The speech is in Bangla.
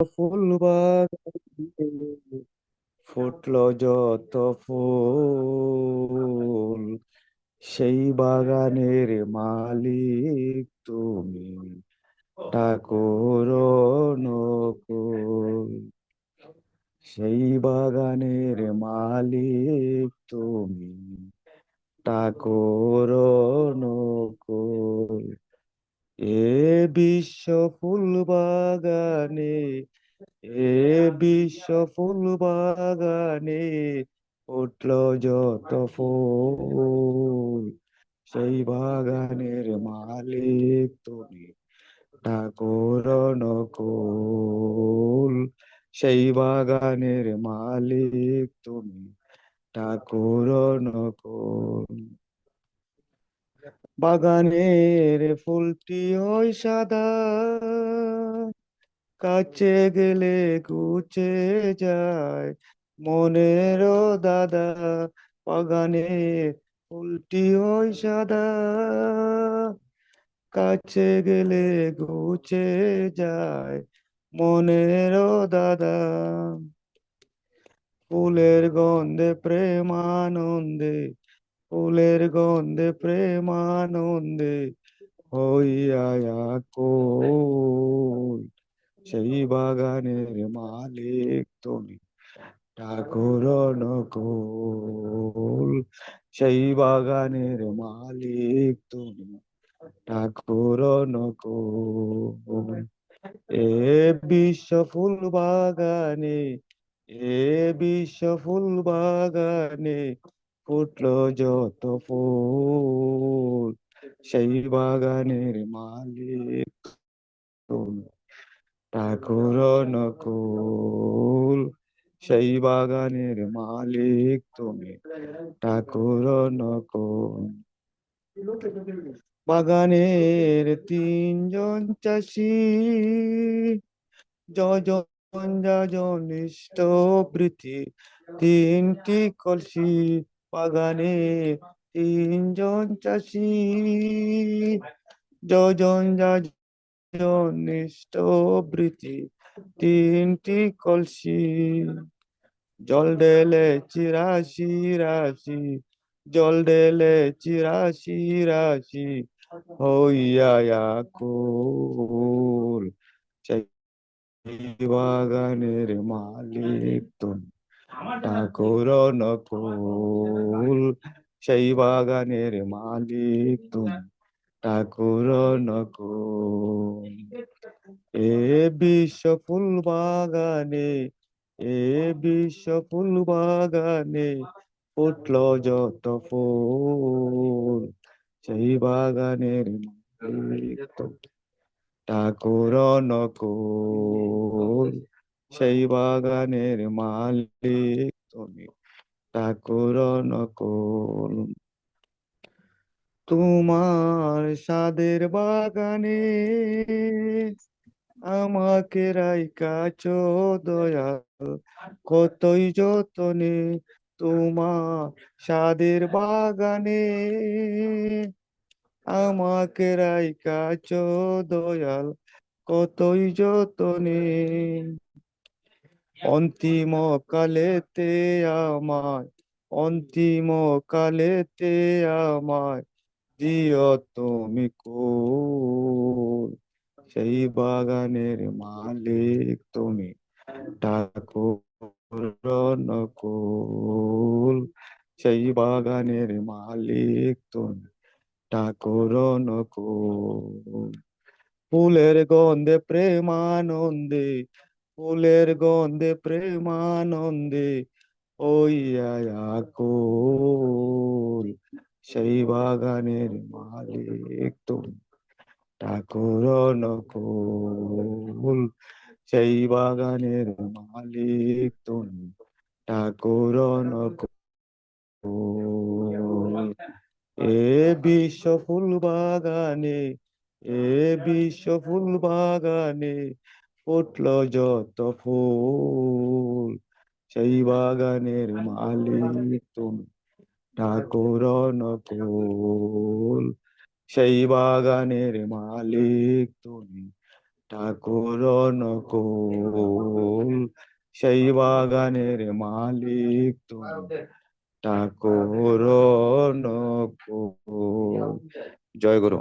ফুল ফুটলো যত ফুল, সেই বাগানের মালিক তুমি, ঠাকুর নকুল সেই বাগানের মালিক তুমি, ঠাকুর নকুল এ বিশ্ব ফুল বাগানে এ বিশ্ব ফুল বাগানে উঠল যত ফুল। সেই বাগানের মালিক তুমি, ঠাকুর নকুল সেই বাগানের মালিক তুমি, ঠাকুর নকুল বাগানের ফুলটি হয় সাদা। কাছে গেলে গুছে যায় মনেরও দাদা। বাগানের ফুলটি হয় সাদা। কাছে গেলে গুছে যায় মনেরও দাদা। ফুলের গন্ধে প্রেমানন্দে ফুলের গন্ধে প্রেমানন্দে হইয়া সেই বাগানের মালিক তুমি, ঠাকুর সেই বাগানের মালিক তুমি, ঠাকুর এ বিশ্ব ফুল বাগানে, এ বিশ্ব ফুল বাগানে ফুটলো যত ফুল সেই বাগানের মালিক তুমি ঠাকুর নকুল সেই বাগানের মালিক তুমি ঠাকুর নকুল বাগানের তিনজন চাষি যজন যাজন ইষ্ট প্রীতি তিনটি কলসি বাগানে তিনজন চাষি। যজন যাজন প্রীতি, তিনটি কলসি। জল ঢেলে চিরাশি রাশি, জল ঢেলে চিরাশি রাশি হইয়া কুল বাগানের মালিক তুমি। ঠাকুর নকুল সেই বাগানের মালিক তুমি ঠাকুর নকুল এ বিশ্ব ফুল বাগানে এ বিশ্ব ফুল বাগানে উঠল যত ফুল সেই বাগানের মালিক তুমি ঠাকুর নকুল সেই বাগানের মালিক তুমি ঠাকুর নকল তোমার সাদের বাগানে আমাকে রাইকাছ দয়াল কতই যতনে তোমার সাদের বাগানে আমাকে রাইকাছ দয়াল কতই যতনে অন্তিম কালেতে আমায় অন্তিম কালেতে আমায় দিও তুমি কুল। সেই বাগানের মালিক তুমি, ঠাকুর নকুল সেই বাগানের মালিক তুমি, ঠাকুর নকুল ফুলের গন্ধে প্রেমানন্দে ফুলের গন্ধে প্রেমানন্দে কুল। সেই বাগানের মালিক তুমি, ঠাকুর নকুল। সেই বাগানের মালিক তুমি, ঠাকুর এ বিশ্ব ফুল বাগানে, এ বিশ্ব ফুল বাগানে উঠল যত ফুল, সেই বাগানের মালিক তুমি ঠাকুর নকুল সেই বাগানের মালিক তুমি ঠাকুর নকুল সেই বাগানের মালিক তুমি ঠাকুর নকুল জয় গুরু।